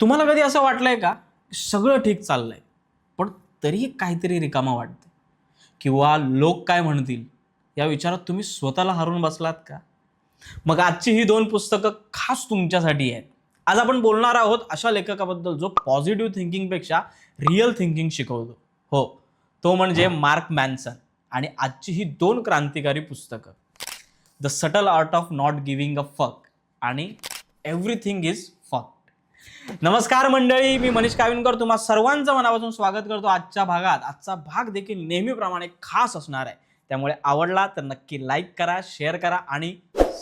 तुम्हाला कधी असं वाटलं आहे का? सगळं ठीक चाललं आहे पण तरीही काहीतरी रिकामा वाटते किंवा लोक काय म्हणतील? या विचारात तुम्ही स्वतःला हरून बसलात का? मग आजची ही दोन पुस्तकं खास तुमच्यासाठी आहेत. आज आपण बोलणार आहोत अशा लेखकाबद्दल जो पॉझिटिव्ह थिंकिंगपेक्षा रिअल थिंकिंग शिकवतो. हो तो म्हणजे मार्क मॅन्सन आणि आजची ही दोन क्रांतिकारी पुस्तकं. The subtle art of not giving a fuck आणि एव्हरीथिंग इज नमस्कार मंडळी मी मनीष काविनकर तुम्हा सर्वांचं मनापासून स्वागत करतो आजच्या भागात. आजचा भाग देखील नेहमीप्रमाणे खास असणार आहे. त्यामुळे आवडला तर नक्की लाईक करा शेअर करा आणि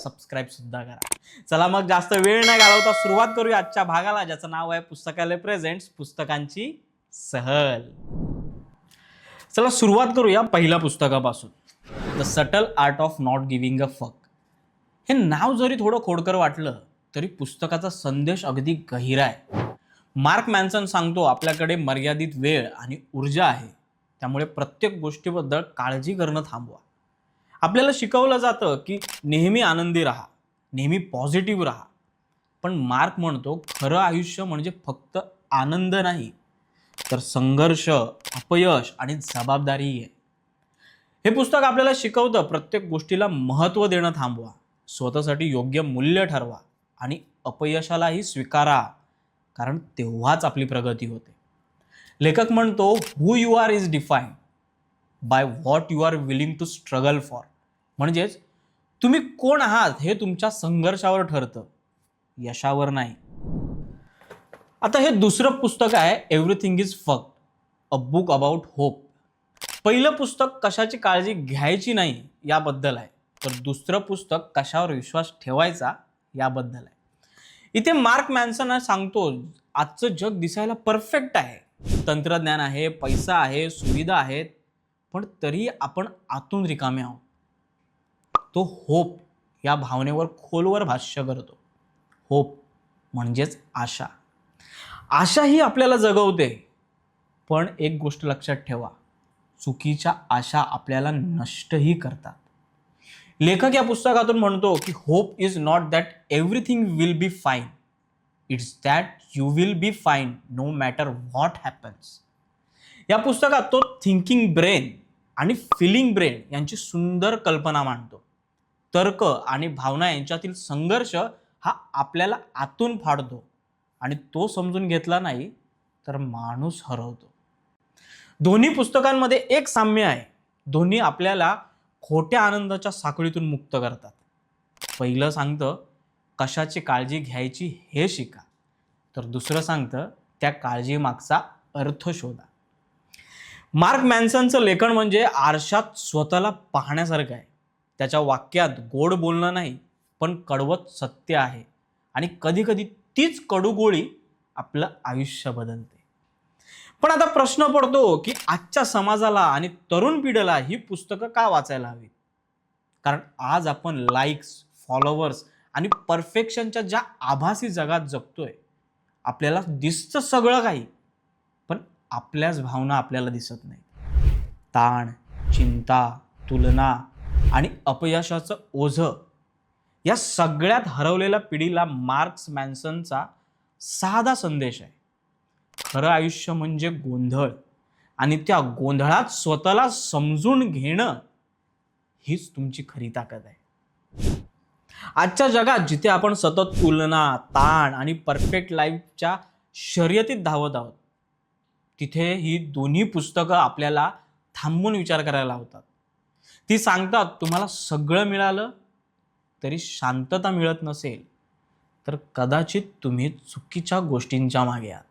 सबस्क्राईब सुद्धा करा. चला मग जास्त वेळ नाही घालवता सुरुवात करूया आजच्या भागाला ज्याचं नाव आहे पुस्तकालय प्रेझेंट्स पुस्तकांची सहल. चला सुरुवात करूया पहिल्या पुस्तकापासून. The subtle art of not giving a fuck हे नाव जरी थोडं खोडकर वाटलं तरी पुस्तकाचा संदेश अगदी गहिरा आहे. मार्क मॅन्सन सांगतो आपल्याकडे मर्यादित वेळ आणि ऊर्जा आहे. त्यामुळे प्रत्येक गोष्टीबद्दल काळजी करणं थांबवा. आपल्याला शिकवलं जातं की नेहमी आनंदी राहा नेहमी पॉझिटिव्ह राहा. पण मार्क म्हणतो खरं आयुष्य म्हणजे फक्त आनंद नाही तर संघर्ष अपयश आणि जबाबदारीही आहे. हे पुस्तक आपल्याला शिकवतं प्रत्येक गोष्टीला महत्त्व देणं थांबवा. स्वतःसाठी योग्य मूल्य ठरवा. आणि अपयशालाही स्वीकारा कारण तेव्हाच आपली प्रगती होते. लेखक म्हणतो who you are is define by what you are willing to struggle for म्हणजेच तुम्ही कोण आहात हे तुमच्या संघर्षावर ठरतं यशावर नाही. आता हे दुसरं पुस्तक आहे एव्हरीथिंग इज फक्त अ बुक अबाउट होप पहिलं पुस्तक कशाची काळजी घ्यायची नाही याबद्दल आहे तर दुसरं पुस्तक कशावर विश्वास ठेवायचा याबद्दल आहे. इथे मार्क मॅन्सन सांगतो आजचं जग दिसायला परफेक्ट आहे. तंत्रज्ञान आहे पैसा आहे सुविधा आहेत पण तरी आपण आतून रिकामे आहोत. तो होप या भावनेवर खोलवर भाष्य करतो. होप म्हणजेच आशा. आशा ही आपल्याला जगवते पण एक गोष्ट लक्षात ठेवा चुकीच्या आशा आपल्याला नष्टही करतात. लेखक या पुस्तकातून म्हणतो की hope is not that everything will be fine. It's that you will be fine no matter what happens. या पुस्तकात तो थिंकिंग ब्रेन आणि फिलिंग ब्रेन यांची सुंदर कल्पना मांडतो. तर्क आणि भावना यांच्यातील संघर्ष हा आपल्याला आतून फाडतो आणि तो समजून घेतला नाही तर माणूस हरवतो. दोन्ही पुस्तकांमध्ये एक साम्य आहे. दोन्ही आपल्याला खोट्या आनंदाच्या साखळीतून मुक्त करतात. पहिलं सांगतं कशाची काळजी घ्यायची हे शिका. तर दुसरं सांगतं त्या काळजीमागचा अर्थ शोधा. मार्क मॅन्सनचं लेखन म्हणजे आरशात स्वतःला पाहण्यासारखं आहे. त्याच्या वाक्यात गोड बोलणं नाही पण कडवत सत्य आहे. आणि कधीकधी तीच कडूगोळी आपलं आयुष्य बदलते. पण आता प्रश्न पडतो की आजच्या समाजाला आणि तरुण पिढीला ही पुस्तकं का वाचायला हवीत? कारण आज आपण लाईक्स फॉलोवर्स आणि परफेक्शनच्या ज्या आभासी जगात जगतोय आपल्याला दिसतं सगळं काही पण आपल्याच भावना आपल्याला दिसत नाही ताण चिंता तुलना आणि अपयशाचं ओझं या सगळ्यात हरवलेल्या पिढीला मार्क्स मॅन्सनचा साधा संदेश आहे. खरं आयुष्य म्हणजे गोंधळ. आणि त्या गोंधळात स्वतःला समजून घेणं हीच तुमची खरी ताकद आहे. आजच्या जगात जिथे आपण सतत तुलना ताण आणि परफेक्ट लाईफच्या शर्यतीत धावत आहोत तिथे ही दोन्ही पुस्तकं आपल्याला थांबून विचार करायला लावतात. ती सांगतात तुम्हाला सगळं मिळालं तरी शांतता मिळत नसेल तर कदाचित तुम्ही चुकीच्या गोष्टींच्या मागे आहात.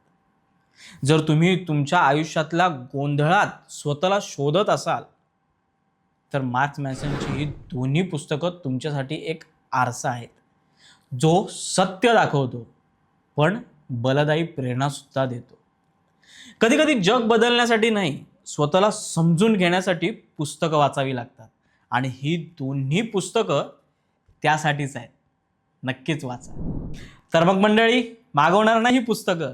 जर तुम्ही तुमच्या आयुष्यातल्या गोंधळात स्वतःला शोधत असाल तर मार्क्स मॅन्सनची ही दोन्ही पुस्तकं तुमच्यासाठी एक आरसा आहेत. जो सत्य दाखवतो पण बलदायी प्रेरणासुद्धा देतो. कधी कधी जग बदलण्यासाठी नाही स्वतःला समजून घेण्यासाठी पुस्तकं वाचावी लागतात. आणि ही दोन्ही पुस्तकं त्यासाठीच आहेत. नक्कीच वाचा. तर मग मंडळी मागवणार नाही पुस्तकं.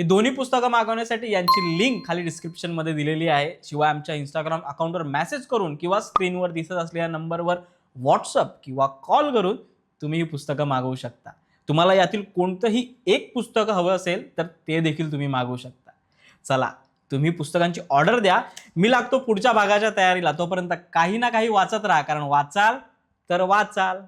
ही दोन्ही पुस्तकं मागवण्यासाठी यांची लिंक खाली डिस्क्रिप्शनमध्ये दिलेली आहे. शिवाय आमच्या इंस्टाग्राम अकाउंटवर मेसेज करून किंवा स्क्रीनवर दिसत असलेल्या नंबरवर व्हॉट्सअप किंवा कॉल करून तुम्ही ही पुस्तकं मागवू शकता. तुम्हाला यातील कोणतंही एक पुस्तक हवं असेल तर ते देखील तुम्ही मागवू शकता. चला तुम्ही पुस्तकांची ऑर्डर द्या. मी लागतो पुढच्या भागाच्या तयारीला. तोपर्यंत काही ना काही वाचत राहा कारण वाचाल तर वाचाल.